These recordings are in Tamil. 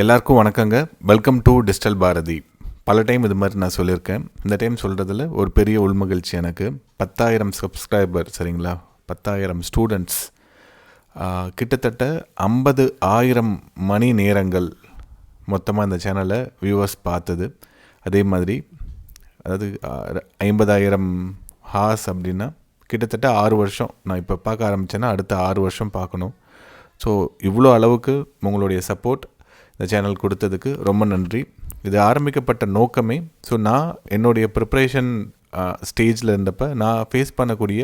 எல்லாருக்கும் வணக்கங்க. வெல்கம் டு டிஜிட்டல் பாரதி பல டைம் இது மாதிரி நான் சொல்லியிருக்கேன். இந்த டைம் சொல்கிறதுல ஒரு பெரிய உள்மகிழ்ச்சி எனக்கு. பத்தாயிரம் சப்ஸ்கிரைபர் சரிங்களா? பத்தாயிரம் ஸ்டூடெண்ட்ஸ் கிட்டத்தட்ட ஐம்பது ஆயிரம் மணி நேரங்கள் மொத்தமாக இந்த சேனலை வியூவர்ஸ் பார்த்தது. அதே மாதிரி அதாவது ஐம்பதாயிரம் ஹார்ஸ் அப்படின்னா கிட்டத்தட்ட ஆறு வருஷம். நான் இப்போ பார்க்க ஆரம்பித்தேன்னா அடுத்த ஆறு வருஷம் பார்க்கணும். ஸோ இவ்வளோ அளவுக்கு உங்களுடைய சப்போர்ட் இந்த சேனல் கொடுத்ததுக்கு ரொம்ப நன்றி. இது ஆரம்பிக்கப்பட்ட நோக்கமே ஸோ நான் என்னுடைய ப்ரிப்ரேஷன் ஸ்டேஜில் இருந்தப்போ நான் ஃபேஸ் பண்ணக்கூடிய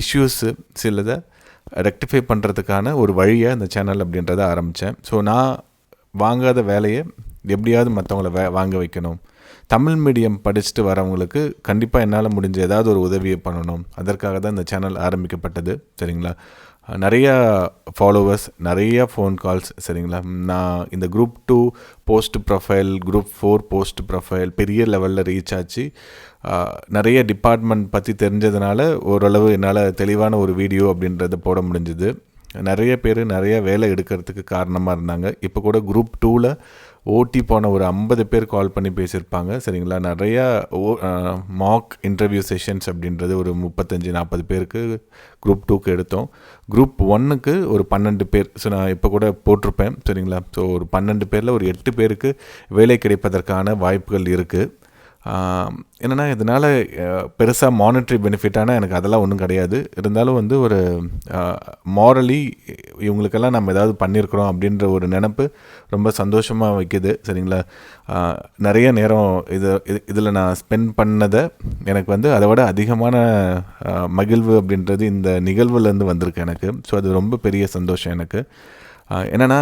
இஷ்யூஸு சிலதை ரெக்டிஃபை பண்ணுறதுக்கான ஒரு வழியை இந்த சேனல் அப்படின்றத ஆரம்பித்தேன் ஸோ நான் வாங்காத வேலையை எப்படியாவது மற்றவங்கள வே வாங்க வைக்கணும். தமிழ் மீடியம் படிச்சுட்டு வரவங்களுக்கு கண்டிப்பாக என்னால் முடிஞ்ச ஏதாவது ஒரு உதவியை பண்ணணும். அதற்காக தான் இந்த சேனல் ஆரம்பிக்கப்பட்டது. சரிங்களா? நிறையா ஃபாலோவர்ஸ் நிறையா ஃபோன் கால்ஸ் சரிங்களா? நான் இந்த group two post profile group four post profile பெரிய லெவலில் ரீச் ஆச்சு. நிறைய டிபார்ட்மெண்ட் பற்றி தெரிஞ்சதுனால ஓரளவு என்னால் தெளிவான ஒரு வீடியோ அப்படின்றத போட முடிஞ்சுது. நிறைய பேர் நிறைய வேலை எடுக்கிறதுக்கு காரணமாக இருந்தாங்க. இப்போ கூட குரூப் டூவில் ஓட்டி போன ஒரு ஐம்பது பேர் கால் பண்ணி பேசியிருப்பாங்க. சரிங்களா? நிறையா ஓ மாக் இன்டர்வியூ செஷன்ஸ் அப்படின்றது ஒரு முப்பத்தஞ்சு நாற்பது பேருக்கு குரூப் டூக்கு எடுத்தோம். குரூப் ஒன்னுக்கு ஒரு பன்னெண்டு பேர் ஸோ நான் இப்போ கூட போட்டிருப்பேன். சரிங்களா? ஸோ ஒரு பன்னெண்டு பேரில் ஒரு எட்டு பேருக்கு வேலை கிடைப்பதற்கான வாய்ப்புகள் இருக்குது என்னென்னா இதனால் பெருசாக மானிட்ரி பெனிஃபிட்டான எனக்கு அதெல்லாம் ஒன்றும் கிடையாது. இருந்தாலும் வந்து ஒரு மாரலி இவங்களுக்கெல்லாம் நம்ம ஏதாவது பண்ணியிருக்கிறோம் அப்படின்ற ஒரு நினப்பு ரொம்ப சந்தோஷமாக வைக்குது சரிங்களா? நிறைய நேரம் இது இதில் நான் ஸ்பெண்ட் பண்ணதை எனக்கு வந்து அதை விட அதிகமான மகிழ்வு அப்படின்றது இந்த நிகழ்வுலேருந்து வந்திருக்கு எனக்கு. ஸோ அது ரொம்ப பெரிய சந்தோஷம் எனக்கு. என்னென்னா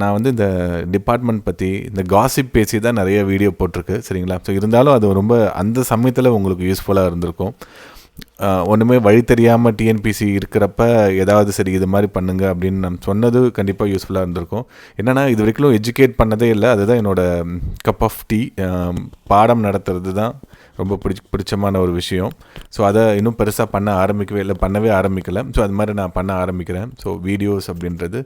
நான் வந்து இந்த டிபார்ட்மெண்ட் பற்றி இந்த காசிப் பேசி தான் நிறைய வீடியோ போட்டிருக்கு சரிங்களா? ஸோ இருந்தாலும் அது ரொம்ப அந்த சமயத்தில் உங்களுக்கு யூஸ்ஃபுல்லாக இருந்திருக்கும். ஒன்றுமே வழி தெரியாமல் டிஎன்பிசி இருக்கிறப்ப ஏதாவது சரி இது மாதிரி பண்ணுங்க அப்படின்னு நான் சொன்னது கண்டிப்பாக யூஸ்ஃபுல்லாக இருந்திருக்கும். என்னென்னா இது வரைக்கும் எஜுகேட் பண்ணதே இல்லை அதுதான் என்னோடய கப் ஆஃப் டீ பாடம் நடத்துறது தான் ரொம்ப பிடிச்ச பிடிச்சமான ஒரு விஷயம். ஸோ அதை இன்னும் பெருசாக பண்ண ஆரம்பிக்கவே இல்லை பண்ணவே ஆரம்பிக்கலை. ஸோ அது மாதிரி நான் பண்ண ஆரம்பிக்கிறேன். ஸோ வீடியோஸ் அப்படின்றது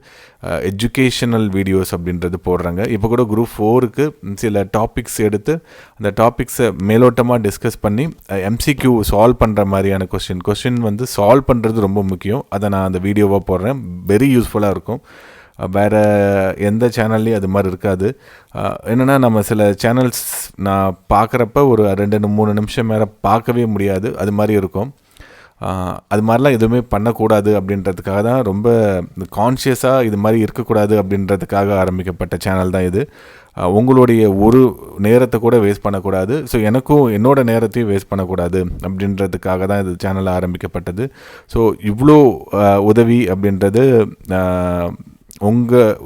எஜுகேஷனல் வீடியோஸ் அப்படின்றது போடுறாங்க. இப்போ கூட குரூப் ஃபோருக்கு சில டாபிக்ஸ் எடுத்து அந்த டாபிக்ஸை மேலோட்டமாக டிஸ்கஸ் பண்ணி எம்சிக்யூ சால்வ் பண்ணுற மாதிரியான கொஸ்டின் கொஸ்டின் வந்து சால்வ் பண்ணுறது ரொம்ப முக்கியம். அதை நான் அந்த வீடியோவாக போடுறேன். வெரி யூஸ்ஃபுல்லாக இருக்கும். வேறு எந்த சேனல்லையும் அது மாதிரி இருக்காது. என்னென்னா நம்ம சில சேனல்ஸ் நான் பார்க்குறப்ப ஒரு ரெண்டு மூணு நிமிஷம் மேலே பார்க்கவே முடியாது. அது மாதிரி இருக்கும். அது மாதிரிலாம் எதுவுமே பண்ணக்கூடாது அப்படின்றதுக்காக தான் ரொம்ப கான்ஷியஸாக இது மாதிரி இருக்கக்கூடாது அப்படின்றதுக்காக ஆரம்பிக்கப்பட்ட சேனல் தான் இது. உங்களுடைய ஒரு நேரத்தை கூட வேஸ்ட் பண்ணக்கூடாது. ஸோ எனக்கும் என்னோடய நேரத்தையும் வேஸ்ட் பண்ணக்கூடாது அப்படின்றதுக்காக தான் இது சேனல் ஆரம்பிக்கப்பட்டது. ஸோ இவ்வளோ உதவி அப்படின்றது உங்கள்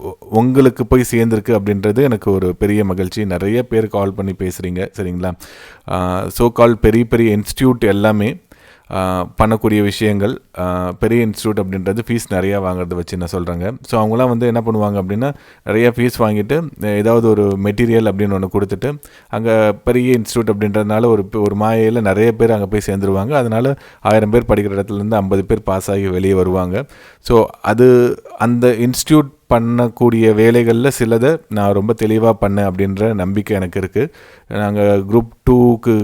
உங்களுக்கு போய் சேர்ந்துருக்கு அப்படின்றது எனக்கு ஒரு பெரிய மகிழ்ச்சி. நிறைய பேர் கால் பண்ணி பேசுகிறீங்க சரிங்களா? ஸோ கால் பெரிய பெரிய இன்ஸ்டியூட் எல்லாமே பண்ணக்கூடிய விஷயங்கள் பெரிய இன்ஸ்டியூட் அப்படின்றது ஃபீஸ் நிறையா வாங்குறத வச்சு என்ன சொல்கிறாங்க ஸோ அவங்களாம் வந்து என்ன பண்ணுவாங்க அப்படின்னா நிறையா ஃபீஸ் வாங்கிட்டு ஏதாவது ஒரு மெட்டீரியல் அப்படின்னு ஒன்று கொடுத்துட்டு அங்கே பெரிய இன்ஸ்டியூட் அப்படின்றதுனால ஒரு ஒரு மாயையில் நிறைய பேர் அங்கே போய் சேர்ந்துருவாங்க. அதனால் ஆயிரம் பேர் படிக்கிற இடத்துலேருந்து ஐம்பது பேர் பாஸ் ஆகி வெளியே வருவாங்க. ஸோ அது அந்த இன்ஸ்டியூட் பண்ணக்கூடிய வேலைகளில் சிலதை நான் ரொம்ப தெளிவாக பண்ணேன் அப்படின்ற நம்பிக்கை எனக்கு இருக்குது நாங்கள் குரூப் டூக்கு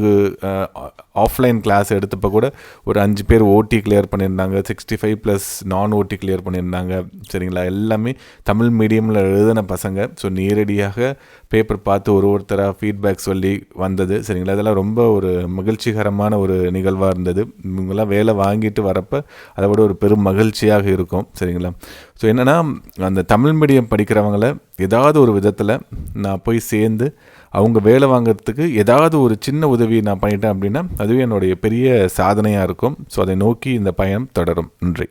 ஆஃப்லைன் கிளாஸ் எடுத்தப்போ கூட ஒரு அஞ்சு பேர் ஓடி கிளியர் பண்ணியிருந்தாங்க. சிக்ஸ்டி ஃபைவ் ப்ளஸ் நான் ஓடி கிளியர் பண்ணியிருந்தாங்க. சரிங்களா? எல்லாமே தமிழ் மீடியமில் எழுதின பசங்க. ஸோ நேரடியாக பேப்பர் பார்த்து ஒரு ஒருத்தராக ஃபீட்பேக் சொல்லி வந்தது. சரிங்களா? அதெல்லாம் ரொம்ப ஒரு மகிழ்ச்சிகரமான ஒரு நிகழ்வாக இருந்தது. இவங்கெல்லாம் வேலை வாங்கிட்டு வரப்போ அதை விட ஒரு பெரும் மகிழ்ச்சியாக இருக்கும். சரிங்களா? ஸோ என்னென்னா அந்த தமிழ் மீடியம் படிக்கிறவங்கள ஏதாவது ஒரு விதத்தில் நான் போய் சேர்ந்து அவங்க வேலை வாங்கிறதுக்கு ஏதாவது ஒரு சின்ன உதவி நான் பண்ணிட்டேன் அப்படின்னா அதுவே என்னுடைய பெரிய சாதனையாக இருக்கும். ஸோ அதை நோக்கி இந்த பயணம் தொடரும். நன்றி.